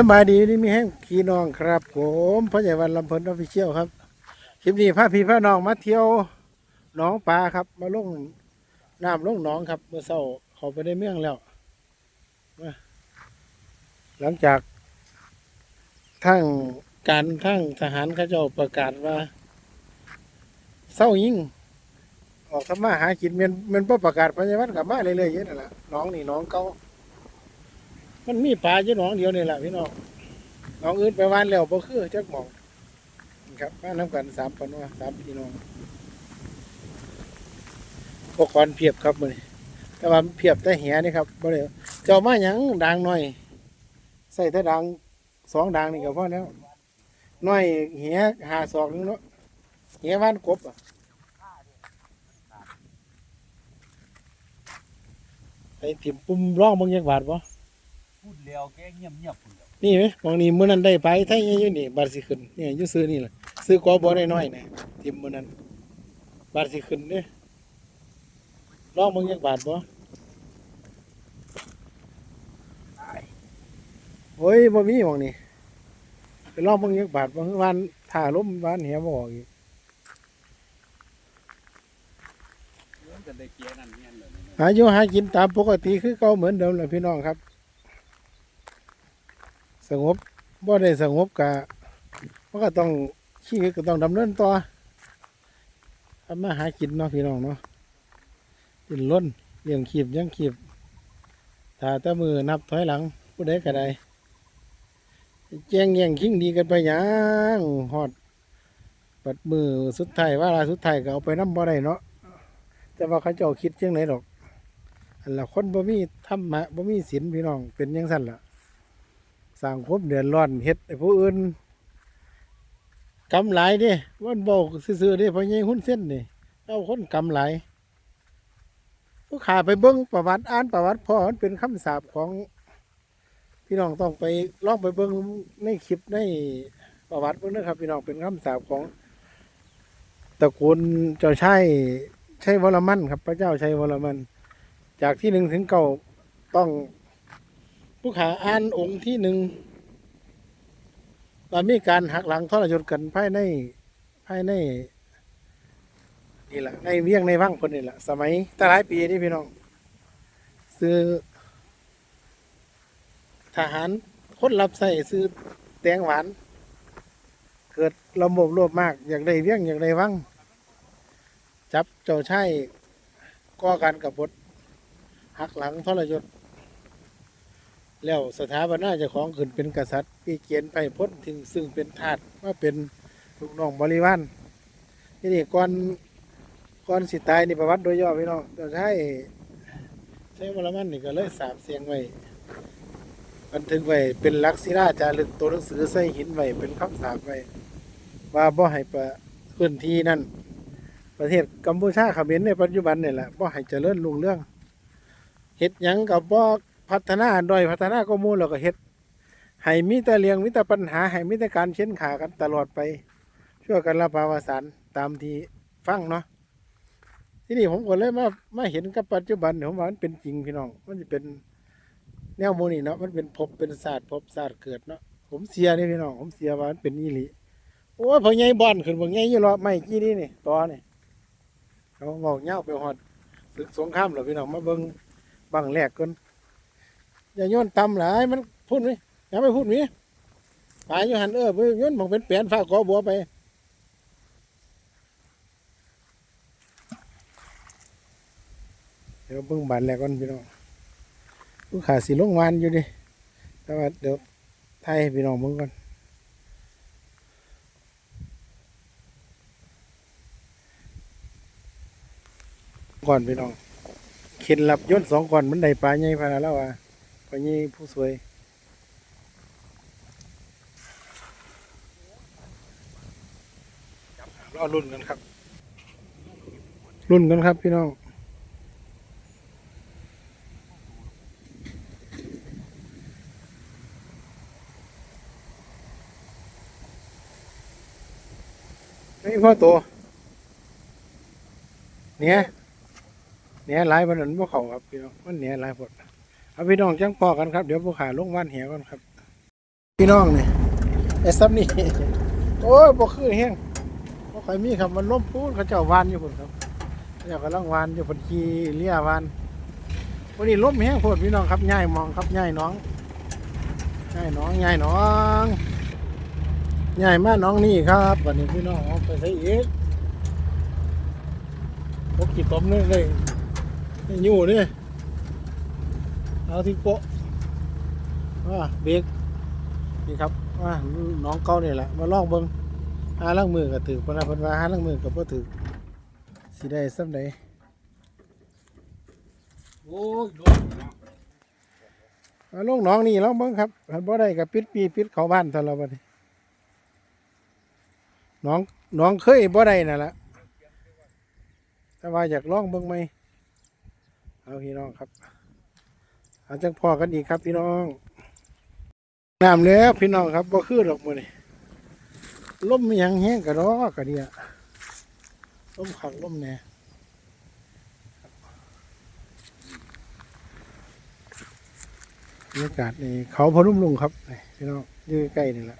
สบายดีนี่มีแห้งพี่น้องครับ ผมพ่อใหญ่วันลำพลินออฟฟิเชียลครับคลิปนี้พาพี่พาน้องมาเที่ยวหนองปลาครับ มาลงน้ำลงหนองครับเมื่อเช้าเขาไปได้เมืองแล้วหลังจากทั้งการทั้งทหารเขาเจ้าประกาศว่าเศร้ายิ่งออกทำมาหากินเมันเมันบ่ประกาศพยาวันกลับมาเรื่อยๆอย่างนั่นแหละน้องนี่น้องเก่า มันมีปลาอยู่หน้องเดียวนี่แหละพี่น้องหน้องอื่นไปวานแล้วบ่คือจักหมองนี่ครับมาน้ำกันสามคนว่าสามพี่น้องพวกคอนเพียบครับมือนแต่ว่าเพียบแต่แหนี่ครับบ่ได้เจ้ามาหยังด่างหน่อย ใส่แต่ด่างสองด่างนี่ก็พอแล้วหน้อยแหหาศอกนึงเนาะแหวานกบอะไปถิ่มปุ่มร่องบางย่างบาทบ่ พูดเร็วแกเงียบเงียบๆพูดเร็วนี่ไหมบางนี้มื้อนั้นได้ไปไทยอยู่นี่บาทสิขึ้นนี่อยู่ซื้อนี่แหละซื้อกอบ่น้อยๆนะถิ่มมื้อนั้นบาทสิขึ้นเด้ร่องบางอย่างบาทบ่โอ้ยบ่มีหม่องนี้ไปร่องบางอย่างบาทบ่คือวานถ่าลมวานเหียบ่ออกอีกมันจะได้เกียร์นั่นเงี้ยเลยหาอยู่หากินตามปกติคือเก่าเหมือนเดิมแหละพี่น้องครับ สงบบ่ได้สงบกะมันก็ต้องชีวิตก็ต้องดำเนินต่อทำมาหากินเนาะพี่น้องเนาะกินล้นเลี้ยงขีบยังขีบถ้าแต่มือนับถอยหลังผู้ใดก็ได้แจ้งแย่งคิงดีกันไปยังฮอดปัดมือสุดท้ายว่าลาสุดท้ายก็เอาไปน้ำบ่ได้เนาะแต่ว่าเขาเจ้าคิดจังไหนดอกอันละคนบ่มีธรรมะบ่มีศีลพี่น้องเป็นยังสั่นล่ะ สร้างความเดือดร้อนเฮ็ดให้ผู้อื่นกำหลายเด้วันบอกซื่อๆด้เพราะยังหุ้นเส้นนี่เอาคนกำหลายผู้ขาไปเบิ้งประวัติอ่านประวัติพ่อมันเป็นคำสาปของพี่น้องต้องไปลองไปเบิ้งในคลิปในประวัติเบิ่งนะครับ พี่น้องเป็นคำสาปของตระกูลเจ้าชายชัยวรมันครับ พระเจ้าชัยวรมัน จากที่หนึ่งถึงเก้าต้อง ผู้ขาอ่านองค์ที่หนึ่งว่ามีการหักหลังทรยศกันภายในภายในนี่แหละในเวียงในวังคนนี่แหละสมัยต่หลายปีนี่พี่น้องซื้อทหารคนรับใส่ซื้อแตงหวาน เกิดระบบโลภมาก อยากได้เวียงอยากได้วังจับเจ้าชายก่อการกับบทหักหลังทรยศ แล้วสถาปนาเจ้าของขึ้นเป็นกษัตริย์ปีเกียนไปพ้นถึงซึ่งเป็นทาสว่าเป็นลูกน้องบริวารนี่นี่ก่อนก่อนสิตายนี่ประวัติโดยย่อพี่น้องแต่ใช่ใช้วรมันนี่ก็เลยสาบเสียงไว้บันทึกไว้เป็นลักษิราจารึกตัวหนังสือใส่หินไว้เป็นคำสาปไว้ว่าบ่ให้ประพื้นที่นั่นประเทศกัมพูชาเขมรในปัจจุบันนี่แหละบ่ให้เจริญรุ่งเรื่องเฮ็ดหยังกับบ่ พัฒนาด้อยพัฒนาก็มูลแล้วก็เฮ็ดให้มีแต่เลี้ยงมีแต่ปัญหาให้มีแต่การเช้นขากันตลอดไปช่วยกันรับภาวสารตามที่ฟังเนาะที่นี่ผมก็เลยมามาเห็นกับปัจจุบันผมว่ามันเป็นจริงพี่น้อง มันจะเป็นแนวโมนี่เนาะมันเป็นภพเป็นศาสตร์ภพศาสตร์เกิดเนาะผมเสียนี่พี่น้อง ผมเสียว่ามันเป็นอีหลีโอ้ยพอใหญ่บอนขึ้นพอใหญ่ยี่รอไม่กี่นี่นี่ต่อนี่เขาบอกเงาไปหอดศึกสงครามเหรอพี่น้องมาเบิ่งบังแรกก่อน อย่าโยนตำหลายมันพูดไหมอย่าไปพูดมีปลายโยหันเออไปโยนมองเป็นแปลนฟ้ากอบัวไปเดี๋ยวเบิ่งบานแรกก่อนพี่น้องลูกขาสีลงวานอยู่ดิแต่ว่าเดี๋ยวไทยพี่น้องเบิ่งก่อนก่อนพี่น้องเข็นหลับย่นสองก่อนมันได้ปลาใหญ่พานาแล้วอะ ปลาใหญ่ผู้สวยรอรุ่นกันครับ รุ่นกันครับพี่น้องนี่พ่อตัวเนี่ยเนี่ยหลายวันนั้นพวกเขาครับพี่น้องมันเนี่ยหลายพด เอาพี่น้องจังพอกันครับ เดี๋ยวพวกขาลงว่านเหียก่อนครับ พี่น้องนี่ไอ้ซับนี่โอ้ยบ่คือแห้งบ่ค่อยมีครับมันล้มพูดเขาเจ้าวานอยู่พุ่นครับเจ้ากำลังวานอยู่พุ่นขี่เลี้ยวานวันนี้ล้มแห้งโพดพี่น้องครับย่ายมองครับย่ายน้องย่ายน้องย่ายน้องย่ายมากน้องนี่ครับวันนี้พี่น้องไปใส่อีกโอ้กี่ต้มนึงเลยนี่อยู่นี่ เอาที่โปะว่าเบรกนี่ครับว่าน้องเก่านี่แหละมาลองเบิ่งหาล่างมือก็ถือเพิ่นว่าเพิ่นว่าหาล่างมือก็บ่ถือสิได้ส่ำใดโอ้ยโดนเนาะเอาลงน้องนี่ลองเบิ่งครับคันบ่ได้ก็ปิดปีปิดเข้าบ้านตลอดบัดนี้น้องน้องเคยบ่ได้นั่นล่ะแต่ว่าอยากลองเบิ่งไหมเอาพี่น้องครับเอาจังพอกันอีกครับพี่น้องน้ำแล้วพี่น้องครับบ่คือดอกมือนี้ลมมีหยังแห้งกระดอกกระเดียลมขังลมแน่บรรยากาศนี่เขาพนุ่มลุงครับพี่น้องอยู่ใกล้นี่แหละ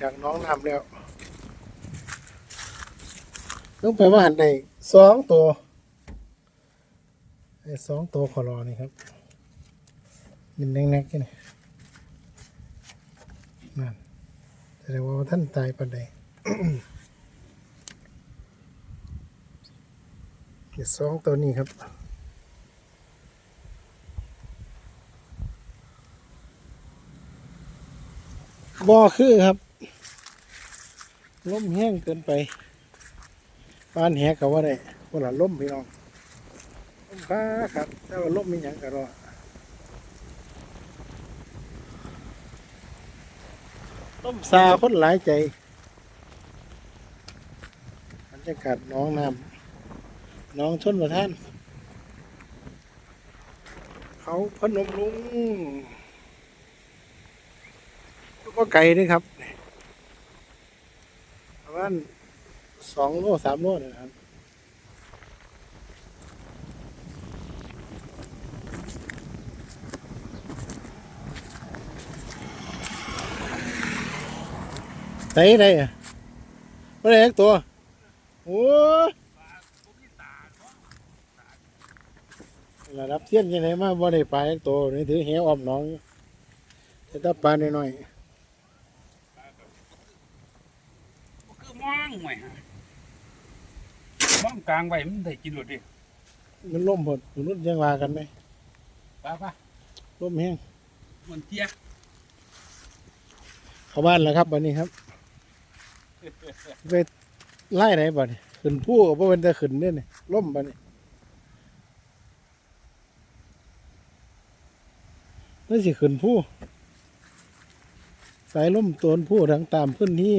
จากน้องน้ำแล้วต้องไปว่าหันในสองตัว สองตัวขอรอนี่ครับนินแนกๆนี่นั่นแสดงว่าท่านตายปันใดเก็บสองตัวนี้ครับบ่อคือครับล้มแห้งเกินไปบ้านแหกกับว่าได้คนละล้มพี่น้อง ฟ้าครับแต่ว่าล้มมีอย่างกันรอล้มซาคนหลายใจบรรยากาศน้องน้ำน้องชนประทาน เขาพนมลุงก็ไกลด้วยครับประมาณสองโลสามโลนะครับ ไหนไหนอะไม่ได้เอกตัว โอ้ยระดับเทียนยังไงมาบ่ได้ปลาเอกตัวนี่ถือเหวอ้อมหน้องอยู่แต่ถ้าปลาน้อยคือมองห่วยฮะมองกลางไว้มันได้กินหลดดิๆมันล่มหมดมนุษย์ยังว่ากันไหมป้าป้าล่มแห้งมันเตี้ยเข้าบ้านแล้วครับวันนี้ครับ ไปไล่ไหนบ่เนี่ยขึ้นผู้ก็บ่เป็นแต่ขึ้นเนี่ยนี่ล่มบ่เนี่ยนั่นสิขึ้นผู้สายล่มตวนผู้ทางตามพื้นที่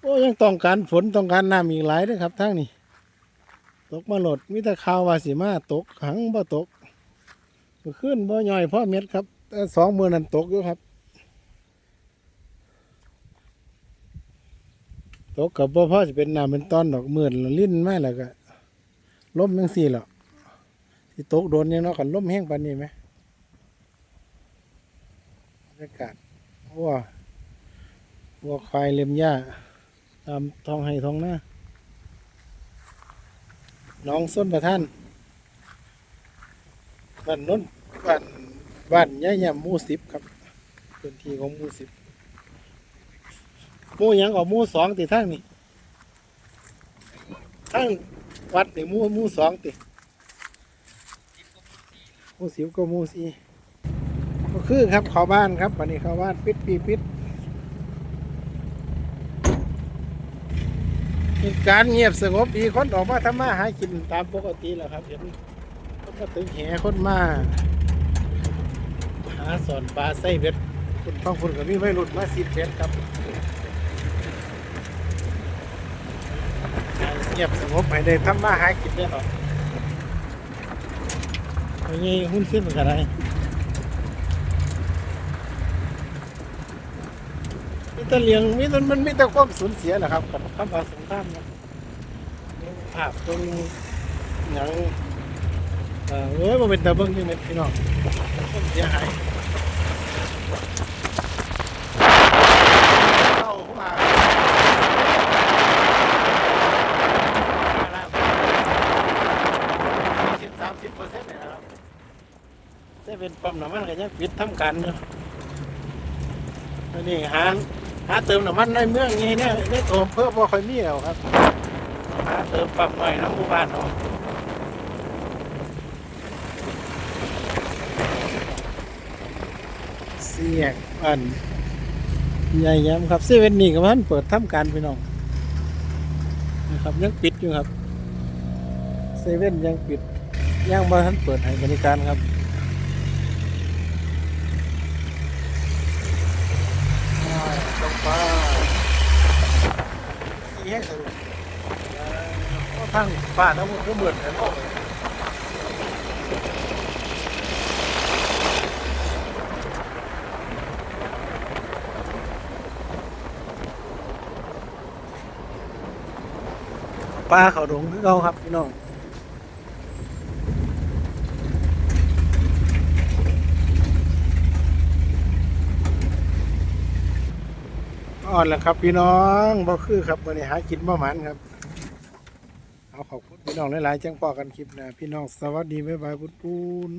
โอ้ยังต้องการฝนต้องการน้ำอีกหลายเด้อครับทั้งนี้ ตกมาหลดมีแต่ข่าววาสิมาตกหังบ่ตกขึ้นบ่ย่อยพ่อเม็ดครับสองมือนั้นตกอยู่ครับ ตกกับบ่พอจะเป็นน้ำเป็นตอนดอกหมื่นลิ้นมาแล้วก็ล้มยังสี่หรอกที่ตกโดนยังเนาะกันล้มแห้งปานนี้ไหมบรรยากาศวัววัวควายเล็มหญ้าตามท้องไห้ท้องหน้าน้องส้นประท่านบ้านน้นบ้านบ้านย่าย่มู่สิบครับพื้นที่ของมู่สิบ มู่ยังก็หมู่สองติทั้งนี่ทั้งวัดนี่มู่มู่สองติมู่สิบก็มู่สี่ก็คือครับเข้าบ้านครับวันนี้เข้าบ้านปิดปีปิดการเงียบสงบดีคนออกมาทำมาหากินตามปกติแล้วครับเห็นคนมาตึงแหคนมาหาสอนปลาไส้เบ็ดคุณฟังคุณกับมีไม่หลุดมาสิบเบ็ดครับ เงียบสงบไปได้ทำมาหากินได้หรอไอ้นี่หุ้นขึ้นมันอะไรมีแต่เลี้ยงมีแต่มันมีแต่ความสูญเสียแหละครับกับคำว่าสงครามนะภาพตรงหนังเออเอ้ยมันเป็นตะเบิ้งนี่เป็นพี่น้องเสียหาย เป็นปั๊ มันก็ยังปิดทำการอยู่อันนี้หาหาเติมน้ำมันในเมืองนี้เนี่ยในตัวเพิ่มบ่ค่อยมีแล้วครับ หาเติมปั๊มหน่อยน้ำมู่บ้านเนาะเสียกอันใหญ่ย้ำครับเซเว่นนี่ก็มันเปิดทำการพี่น้องนะครับยังปิดอยู่ครับเซเว่นยังปิดยังบ่ทันเปิดให้บริการครับ ตรงป้าสีแห้งสรุปก็ทั้งป่าทั้งหมดก็เหมือนกันปลาเขาดงคือเขาครับพี่น้อง อ่อนแล้วครับ พี่น้องบ่คือครับวันนี้หากินบ่หมันครับ เอาขอบคุณพี่น้องหลายๆจังพอกันคลิปนะพี่น้องสวัสดีบ๊ายบายปุ้น